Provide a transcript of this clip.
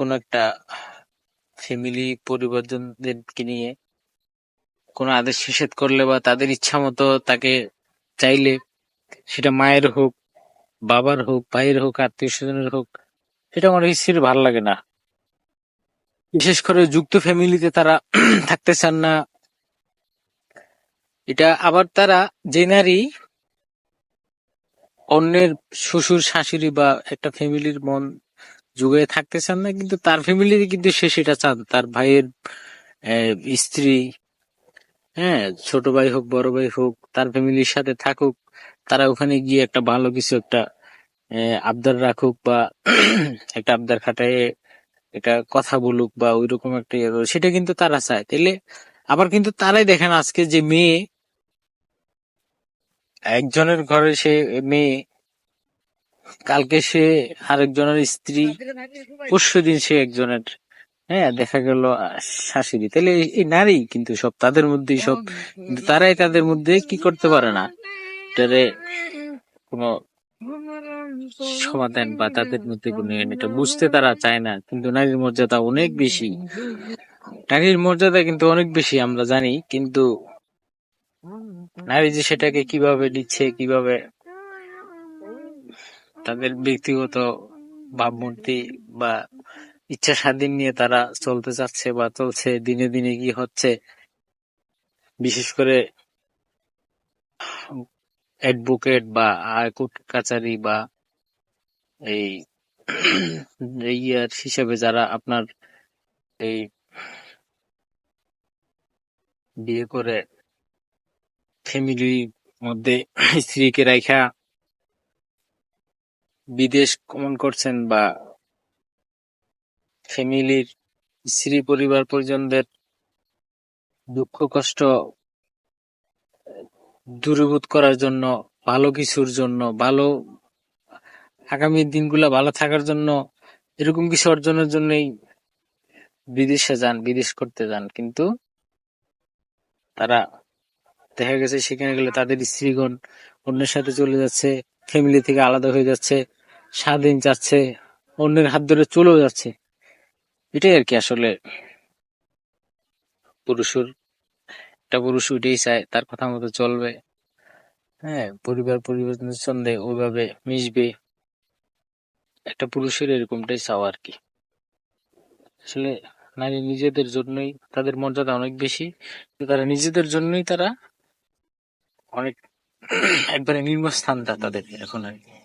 কোন একটা ফ্যামিলি পরিবারজনদেরকে নিয়ে কোনো আদেশ নিষেধ করলে বা তাদের ইচ্ছা মতো তাকে চাইলে সেটা মায়ের হোক, বাবার হোক, ভাইয়ের হোক, আত্মীয় স্বজনের হোক, সেটা আমার স্ত্রীর ভালো লাগে না। বিশেষ করে যুক্ত ফ্যামিলিতে তারা থাকতে চান না। এটা আবার তারা যে নারী অন্যের শ্বশুর, শাশুড়ি বা একটা ফ্যামিলির মন যুগে থাকতে চান না, কিন্তু তার ফ্যামিলিতে কিন্তু সে সেটা চান। তার ভাইয়ের স্ত্রী হ্যাঁ ছোট ভাই হোক, বড় ভাই হোক, তার ফ্যামিলির সাথে থাকুক, তারা ওখানে গিয়ে একটা ভালো কিছু একটা আবদার রাখুক বা একটা আবদার খাটায় এটা কথা বলুক বা ওই রকম একটা ইয়ে সেটা কিন্তু তারা চায়। তাহলে আবার কিন্তু তারাই দেখেন আজকে যে মেয়ে, একজনের ঘরে সে মেয়ে কালকে সে আরেকজনের স্ত্রী, পরশু দিন সে একজনের হ্যাঁ দেখা গেল শাশুড়ি। তাহলে এই- নারী কিন্তু সব তাদের মধ্যেই সব তারাই তাদের মধ্যে কি করতে পারে না। কোনো সমাধান বা তাদের মধ্যে কোনো এটা বুঝতে তারা চায় না, কিন্তু নারীর মর্যাদা অনেক বেশি। নারীর মর্যাদা কিন্তু অনেক বেশি, আমরা জানি, কিন্তু নারী যে সেটাকে কীভাবে নিচ্ছে, কীভাবে তাদের ব্যক্তিগত ভাবমূর্তি বা ইচ্ছা স্বাধীন নিয়ে তারা চলতে চাচ্ছে বা চলছে, দিনে দিনে কি হচ্ছে। বিশেষ করে অ্যাডভোকেট বা কোর্ট কাচারি বা এই ইয়ার হিসাবে যারা আপনার এই বিয়ে করে ফ্যামিলির মধ্যে স্ত্রীকে রাখা বিদেশ গমন করছেন বা ফ্যামিলির, স্ত্রী পরিবার পরিজনদের দুঃখ, কষ্ট দূরীভূত করার জন্য, ভালো কিছুর জন্য, ভালো আগামী দিনগুলা ভালো থাকার জন্য এরকম কিছু অর্জনের জন্যই বিদেশে যান, বিদেশ করতে যান। কিন্তু তারা দেখা গেছে সেখানে গেলে তাদের স্ত্রীগণ অন্যের সাথে চলে যাচ্ছে, ফ্যামিলি থেকে আলাদা হয়ে যাচ্ছে। স্বাধীন যাচ্ছে, অন্যের হাত ধরে চলেও যাচ্ছে। এটাই আর কি আসলে। পুরুষের, একটা পুরুষ উঠেই চায়, তার কথা মতো চলবে। হ্যাঁ পরিবার পরিবর্তনের সঙ্গে ওইভাবে মিশবে। একটা পুরুষের এরকমটাই চাওয়া আর কি। আসলে নারী নিজেদের জন্যই তাদের মর্যাদা অনেক বেশি তারা নিজেদের জন্যই তারা অনেক, একবারে নিম্ন স্থানটা তাদের এখন আর কি।